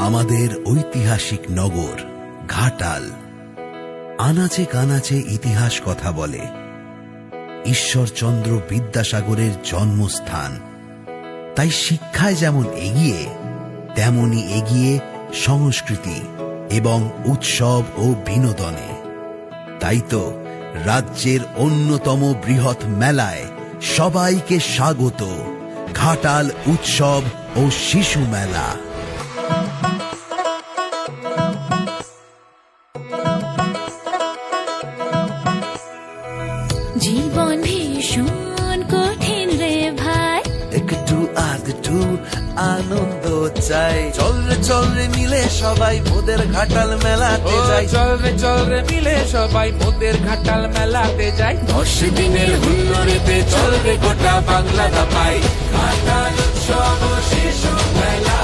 আমাদের ঐতিহাসিক নগর, ঘাটাল। আনাচে কানাচে ইতিহাস কথা বলে। ঈশ্বরচন্দ্র বিদ্যাসাগরের জন্মস্থান। তাই শিক্ষায় যেমন এগিয়ে, তেমনি এগিয়ে সংস্কৃতি এবং উৎসব ও বিনোদনে। তাই তো রাজ্যের অন্যতম বৃহৎ মেলায় সবাইকে স্বাগত। ঘাটাল উৎসব ও শিশু মেলা। জীবন ভীষণ কঠিন রে ভাই। একটু আধটু আনন্দ চাই। চল রে চল রে মিলে সবাই মোদের ঘাটাল মেলাতে যাই। চল রে চল রে মিলে সবাই মোদের ঘাটাল মেলাতে যাই। দশ দিনের হুল্লোড়েতে চল রে গোটা বাংলা দাপাই ঘাটাল উৎসব শিশু মেলা।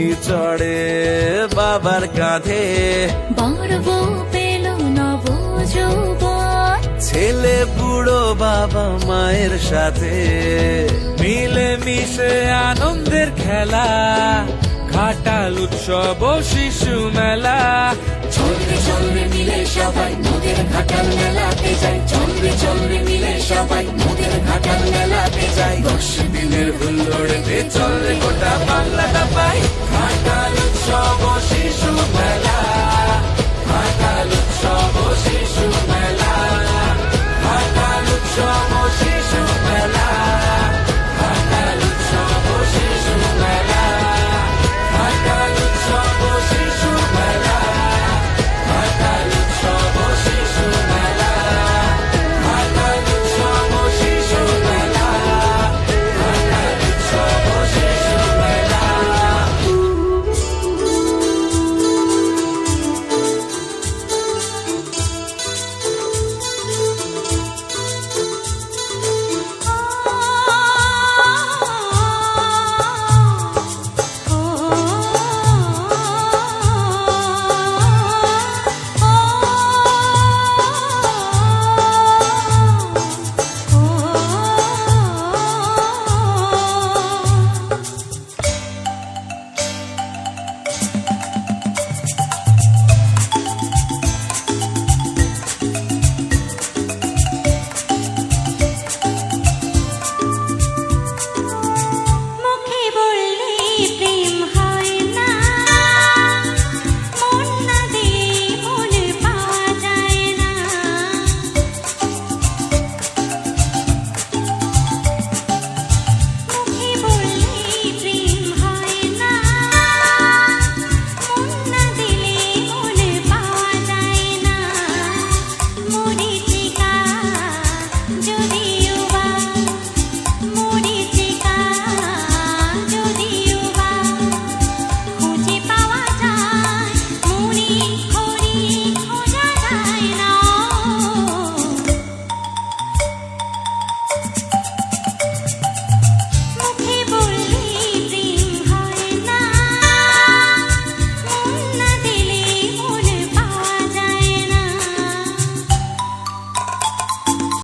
খুকি চড়ে বাবার কাঁধে। বড় বউ পেল নব ছেলে বুড়ো বাবা মায়ের সাথে। মিলে মিশে আনন্দের খেলা ঘাটাল উৎসব শিশু মেলা। চলবে চলবে মিলে সবাই মোদের ঘাটাল মেলাতে যাই চলবে চলবে মিলে সবাই মোদের ঘাটাল মেলাতে যাই দশ দিনের হুল্লোড়েতে চলবে গোটা বাংলা